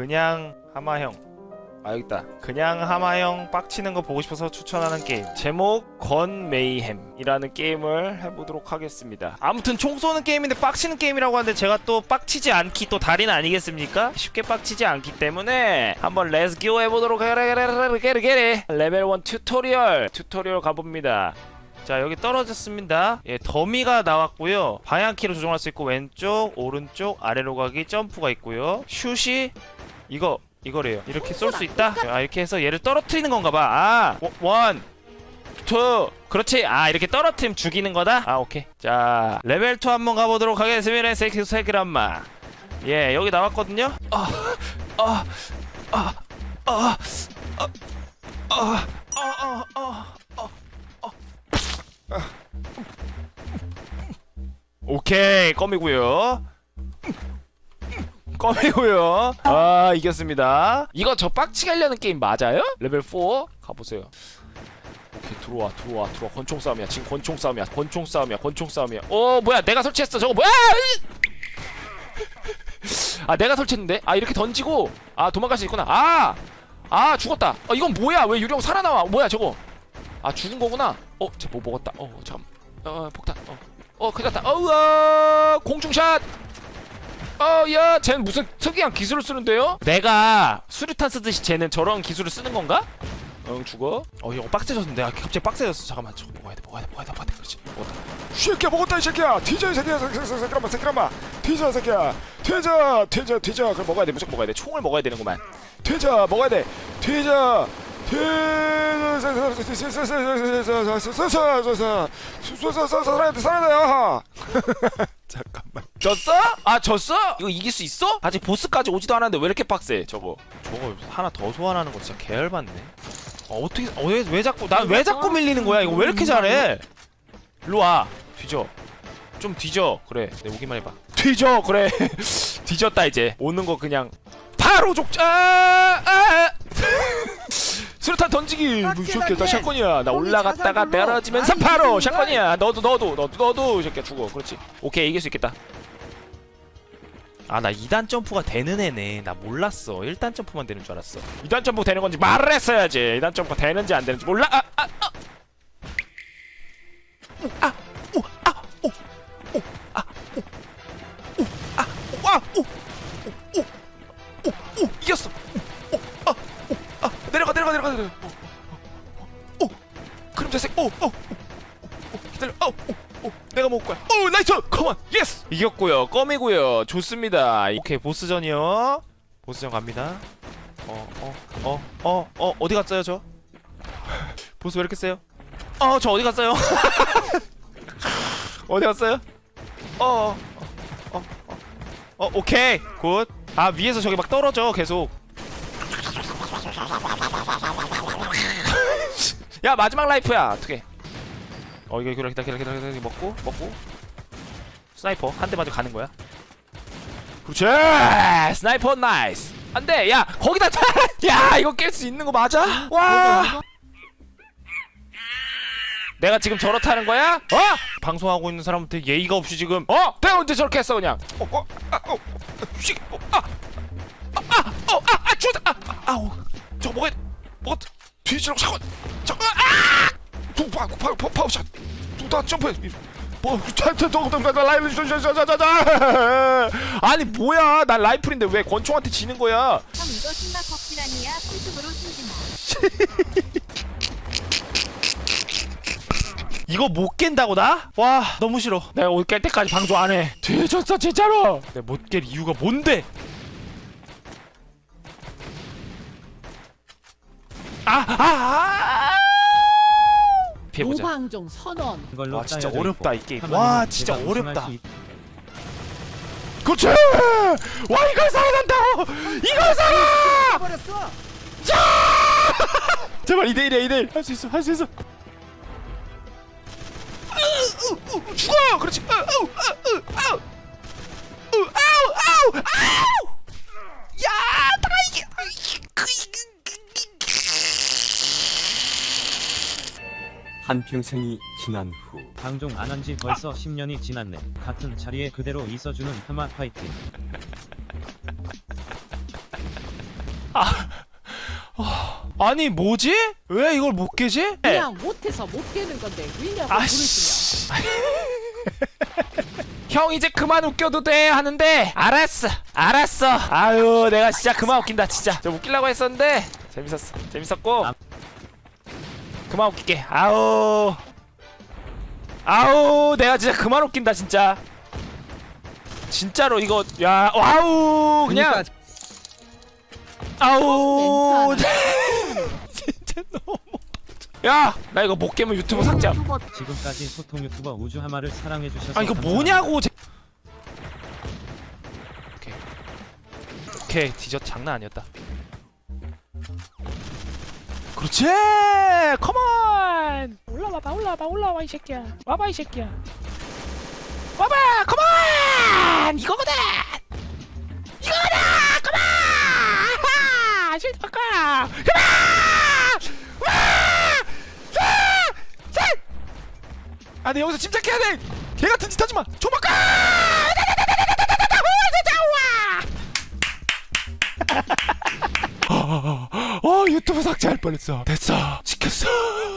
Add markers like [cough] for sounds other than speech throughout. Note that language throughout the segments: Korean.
그냥 하마형. 아 여기 있다. 그냥 하마형 빡치는 거 보고 싶어서 추천하는 게임. 제목 건 메이햄이라는 게임을 해보도록 하겠습니다. 아무튼 총 쏘는 게임인데 빡치는 게임이라고 하는데 제가 또 빡치지 않기 또 달인 아니겠습니까? 쉽게 빡치지 않기 때문에 한번 렛츠기오 해보도록 해라 레벨 1 튜토리얼. 튜토리얼 가봅니다. 자 여기 떨어졌습니다. 예 더미가 나왔고요. 방향키로 조정할 수 있고 왼쪽 오른쪽 아래로 가기 점프가 있고요. 슛이 이거 이거래요 이렇게 쏠 수 있다 아 이렇게 해서 얘를 떨어뜨리는 건가 봐 아 원, 투 그렇지 아 이렇게 떨어뜨리면 죽이는 거다 아 오케이 자 레벨 2 한번 가보도록 하겠습니다 세키 세그람마 예 여기 나왔거든요 오케이 껌이고요 껌이고요. 아. 이겼습니다. 이거 저 빡치게 하려는 게임 맞아요? 레벨 4 가보세요. 오케이 들어와 들어와 들어와. 권총 싸움이야. 지금 권총 싸움이야. 권총 싸움이야. 권총 싸움이야. 어 뭐야 내가 설치했어. 저거 뭐야? 아 내가 설치했는데? 아 이렇게 던지고. 아 도망갈 수 있구나. 아! 아 죽었다. 어 이건 뭐야? 왜 유령 살아나와? 뭐야 저거? 아 죽은 거구나. 어쟤뭐 먹었다. 어 잠. 어 폭탄. 어. 어 큰일 났다. 어우야 공중샷 어야 쟤는 무슨 특이한 기술을 쓰는데요? 내가 수류탄 쓰듯이 쟤는 저런 기술을 쓰는 건가? 응 죽어 어 이거 빡세졌는데 아, 갑자기 빡세졌어 잠깐만 저거 먹어야 돼 먹어야 돼 먹어야 돼 먹어야 돼 그렇지 먹었다 새끼야 먹었다 이 새끼야 뒤져 이 새끼야 새끼야 새끼야 뒤져 이 새끼야 뒤져 뒤져 뒤져 그럼 먹어야 돼 무조건 먹어야 돼 총을 먹어야 되는구만 뒤져 먹어야 돼 뒤져 뒤져 살아야 돼 살아야 잠깐만. 졌어? 아 졌어? 이거 이길 수 있어? 아직 보스까지 오지도 않았는데 왜 이렇게 빡세 저거? 저거 하나 더 소환하는 거 진짜 개열받네. 어, 어떻게 어, 왜, 왜 자꾸 난 왜 자꾸 밀리는 거야? 이거 왜 이렇게 잘해? 일로 와. 뒤져. 좀 뒤져. 그래. 내 오기만 해봐. 뒤져. 그래. [laughs] 뒤졌다 이제. 오는 거 그냥 바로 족자! 아, 아. 수류탄 던지기 뭐, 이 새끼야 나 샷건이야 나 올라갔다가 내려지면서 바로 샷건이야 너도 너도 너도 너도 이 새끼야 죽어 그렇지. 오케이 이길 수 있겠다. 아 나 2단 점프가 되는 애네. 나 몰랐어. 1단 점프만 되는 줄 알았어. 2단 점프 되는 건지 말을 했어야지. 2단 점프가 되는지 안 되는지 몰라. 아, 아, 아. 아, 이겼고요. 껌이고요. 좋습니다. 오케이 보스전이요. 보스전 갑니다. 어, 어, 어, 어, 어, 어디 갔어요 저? 보스 왜 이렇게 세요? 어, 저 어디 갔어요? [laughs] 어디 갔어요? 어, 어, 어, 어, 어, 오케이. 굿아 위에서 저기 막 떨어져 계속. [laughs] 야 마지막 라이프야. 어떻게 어 이거 기다려 기다려 기다려 기다려. 먹고 먹고 스나이퍼 한 대 맞아 가는 거야? 그렇지! 스나이퍼 나이스! 안돼! 야 거기다 [laughs] 야 이거 깰 수 있는 거 맞아? 와! 내가 지금 저렇다는 거야? 어? 방송하고 있는 사람한테 예의가 없이 지금 어? 내가 언제 저렇게 했어 그냥. 어어아어아아아아 죽었다 아, 아, 아우 저거 먹어야 돼 먹었다 뒤지라고 잠깐 잠깐 아! 두파 파 파우샷. 두다 점프 뭐 라이브 자자자자. [laughs] 아니 뭐야? 난 라이플인데 왜 권총한테 지는 거야? 형 이거 신박 덕질아니야? 꿀팁으로 숨지마. 이거 못 깬다고 나? 와 너무 싫어. 내가 오늘 깰 때까지 방송 안해. 뒤졌어 진짜로! 내가 못 깰 이유가 뭔데? 아 아 아 아, 피해보자. 노방종 선언. 이걸로 와 진짜 짜여져 어렵다 있고 이 게임 와 진짜 제가 어렵다. 우승할 수 있- 그렇지! 와 이걸 살아난다고! 이걸 살아! 버렸어. [laughs] 제발 2대1이야 2대1 할 수 있어 할 수 있어. 으, 으, 으, 죽어! 그렇지. 으, 으, 으, 으, 아우 으, 아우 아우 아우 야다 이게 한평생이 지난 후 방종 안 한 지 벌써 10년이 지났네. 같은 자리에 그대로 있어주는 하마 파이팅. 아니 뭐지? 왜 이걸 못 깨지? 그냥 못해서 못 깨는 건데 왜냐고 물으시면 아씨. 형 이제 그만 웃겨도 돼 하는데 알았어 알았어 아유 내가 진짜 그만 웃긴다 진짜 저 웃기려고 했었는데 재밌었어 재밌었고 아. 그만 웃길게. 아우. 아우 내가 진짜 그만 웃긴다 진짜. 진짜로 이거 야 와우 그냥. 그러니까. 아우. 멘트 [laughs] 진짜 너무 야 나 이거 못 깨면 유튜브 유튜버 지금까지 소통 유튜버 우주 하마를 사랑해 주셔서 아 이거 감사합니다. 뭐냐고 제... 오케이. 오케이 디저트 장난 아니었다 그렇지! 컴온! 올라와봐 올라와봐 올라와 이 새끼야. 와봐 이 새끼야. 와봐 컴온! 이거거든! 이거거든! 컴온! 하하! 실패할까 컴온! 와! 자! 자! 아, 근데 여기서 침착해야 돼. 개 같은 짓 하지 마. 조막가. 어 [laughs] 유튜브 삭제할 뻔했어. 됐어. 지켰어.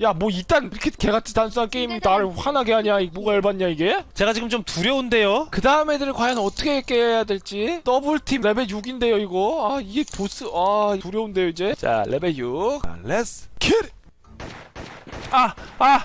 야 뭐 이딴 이렇게 개같이 단순한 게임이 나를 화나게 하냐? 이 뭐가 열받냐 이게? 제가 지금 좀 두려운데요. 그 다음 애들 과연 어떻게 깨야 될지. 더블 팀 레벨 6인데요 이거. 아 이게 보스. 아 두려운데요 이제. 자 레벨 6. 아, 렛츠 킬. 아 아.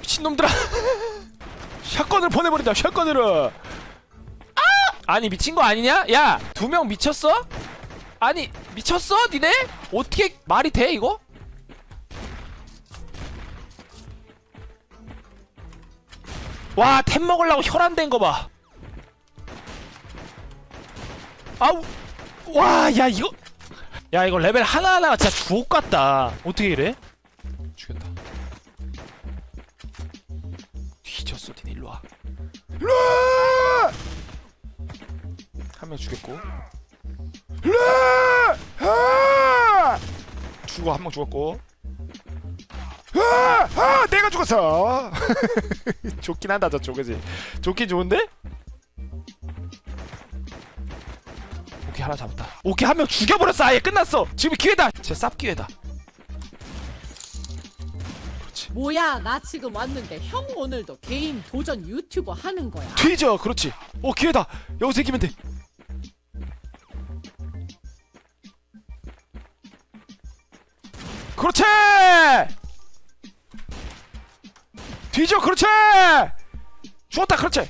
미친놈들아 [laughs] 샷건을 보내버린다 샷건으로 아! 아니 미친 거 아니냐? 야 두 명 미쳤어? 아니 미쳤어 니네? 어떻게 말이 돼 이거? 와 템 먹으려고 혈안된 거 봐 아우 와 야 이거 야 이거 레벨 하나하나가 진짜 주옥 같다 어떻게 이래? 죽였다 뒤졌어 니네 일로 와 일로 와! 한명 죽였고 일로 와! 아! 죽어 한 명 죽었고 아! 아! 내가 죽었어. [laughs] 좋긴 한다 저쪽 그지 좋긴 좋은데? 오케이 하나 잡았다 오케이 한 명 죽여버렸어 아예 끝났어 지금 기회다 진짜 쌉 기회다 뭐야 나 지금 왔는데 형 오늘도 개인 도전 유튜버 하는 거야 뒤져 그렇지 오 기회다 여기서 이기면 돼 뒤져 그렇지! 죽었다 그렇지!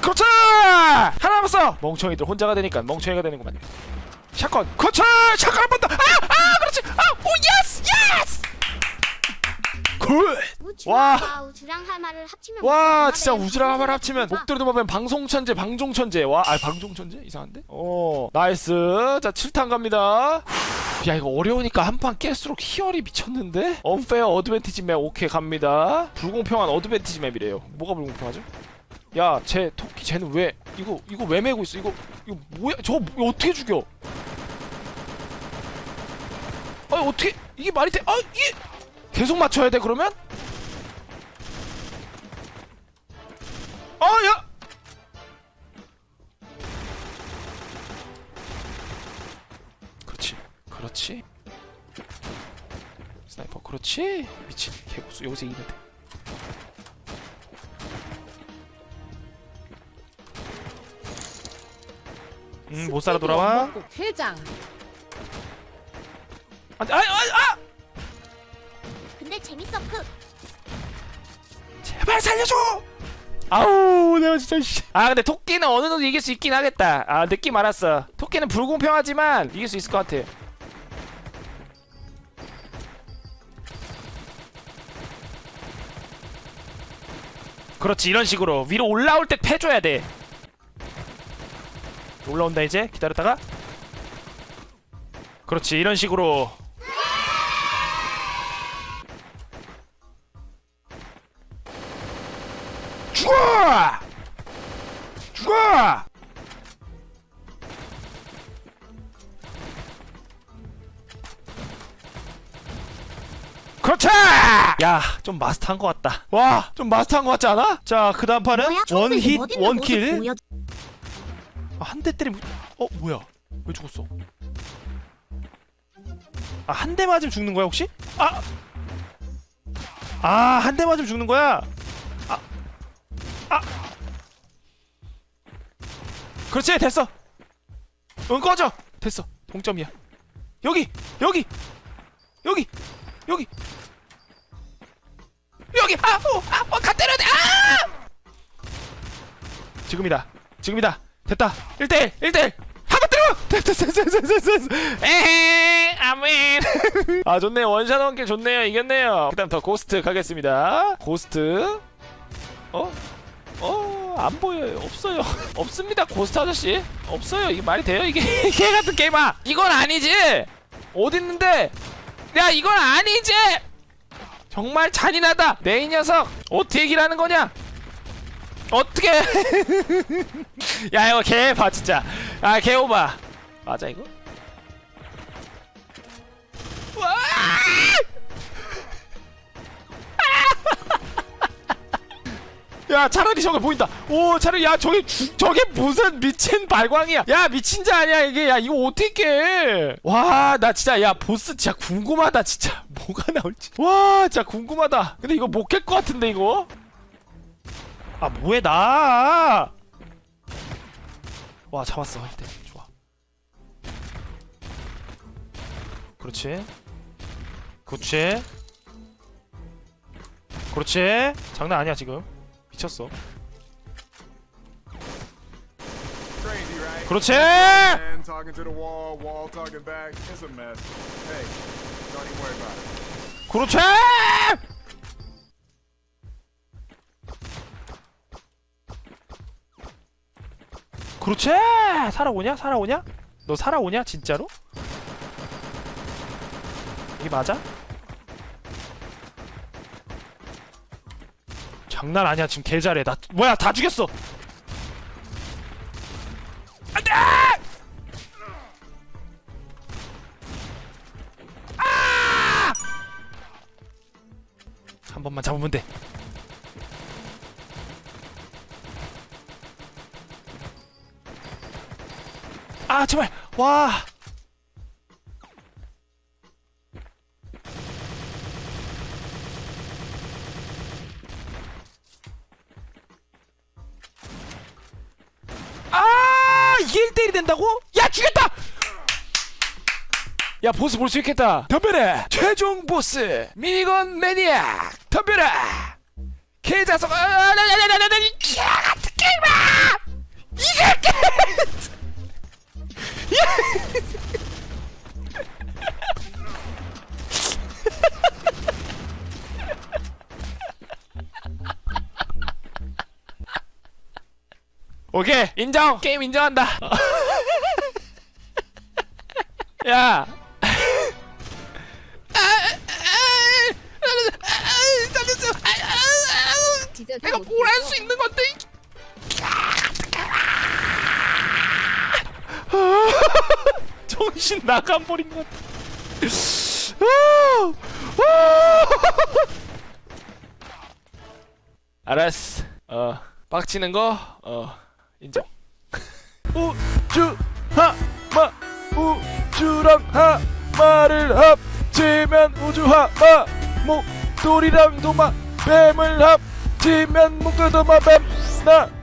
그렇지! 하나 남았어! 멍청이들 혼자가 되니까 멍청이가 되는구만 샷건 그렇지! 샷건 한 번 더! 아! 아! 그렇지! 아! 오 예스! 예스! 굿! 와. 우주와! 우주랑 하마를 합치면 와 뭐가 진짜? 우주랑 한번 합치면 목도리도 보면 방송천재 방종천재. 와아 방종천재? 이상한데? 어 나이스. 자 7탄 갑니다. 후, 야 이거 어려우니까 한 판 깰수록 희열이 미쳤는데? 언페어 어드밴티지 맵 오케이 갑니다. 불공평한 어드밴티지 맵이래요. 뭐가 불공평하죠? 야쟤 토끼 쟤는 왜 이거 이거 왜 메고 있어? 이거 이거 뭐야? 저거 뭐- 어떻게 죽여? 아 어떻게 이게 말이 돼? 아 이게 계속 맞춰야 돼 그러면? 어, 야! 그렇지. 스나이퍼, 그렇지. 미친 개고수 여기서 이기면 돼. 음, 못 살아 돌아와. 퇴장 안 돼, 아, 아, 아! 근데 재밌어 그 제발 살려줘! 아우 내가 진짜 씨. 아 근데 토끼는 어느 정도 이길 수 있긴 하겠다 아 느낌 알았어 토끼는 불공평하지만 이길 수 있을 것 같아 그렇지 이런 식으로. 위로 올라올 때 패줘야 돼. 올라온다 이제? 기다렸다가? 그렇지 이런 식으로. 죽어! 죽어! 그렇지! 야, 좀 마스터한 것 같다. 와, 좀 마스터한 것 같지 않아? 자, 그 다음 판은 뭐야? 원힛 멋있는 모습 원킬. 보여- 아, 한 대 때리면 어 뭐야 왜 죽었어 아 한 대 맞으면 죽는 거야 혹시 아 아, 한 대 맞으면 죽는 거야? 아, 아. 그렇지, 됐어. 응, 꺼져. 됐어. 동점이야. 여기, 여기, 여기, 여기, 여기. 아, 어, 아, 돼. 아! 지금이다. 지금이다. 됐다. 1대1, 1대1. 한번 때려! 됐어. 에헤, 아멘. 아 좋네 원샷 원킬 좋네요 이겼네요 그 다음 더 고스트 가겠습니다 고스트 어? 어? 안 보여요 없어요 [laughs] 없습니다 고스트 아저씨 없어요 이게 말이 돼요 이게 [laughs] 개 같은 게임아 이건 아니지 어딨는데 야 이건 아니지 정말 잔인하다. 내 이 녀석. 어떻게 얘기를 는 거냐? 어떻게? [laughs] 야 이거 개봐 진짜. 아 개오바. 맞아 이거? 야 차라리 저게 보인다. 오 차라리 야 저게 주, 저게 무슨 미친 발광이야. 야 미친 자 아니야 이게. 야 이거 어떻게 깨와나 진짜 야 보스 진짜 궁금하다 진짜. [laughs] 뭐가 나올지. 와 진짜 궁금하다. 근데 이거 못 깰 것 같은데 이거? 아 뭐해 나 와 잡았어 일단. 좋아. 그렇지. 그렇지. 그렇지. 장난 아니야 지금 미쳤어? 그렇지. 그렇지 그렇지 살아오냐 살아오냐 너 살아오냐 진짜로 이게 맞아 장난 아니야 지금 개 잘해. 나 뭐야 다 죽였어. 안돼! 한 번만 잡으면 돼. 아 제발. 와. 이게 1대1이 된다고? 야 죽였다! 야 보스 볼 수 있겠다 덤벼라 최종 보스 미니건 매니악 덤벼라 개자석 아나나나나나 이 같은 게임아 이게 게임 오케이. 인정. 게임 인정한다. [laughs] 야. 내가 못뭘 할. 수 있는 건데 [laughs] 정신 나가버린 것 [laughs] 알았어. 어 빡치는 거 어 인정. 우주 하마 우주랑 하마를 합치면 우주 하마 목돌이랑 도마 뱀을 합치면 목돌 도마 뱀나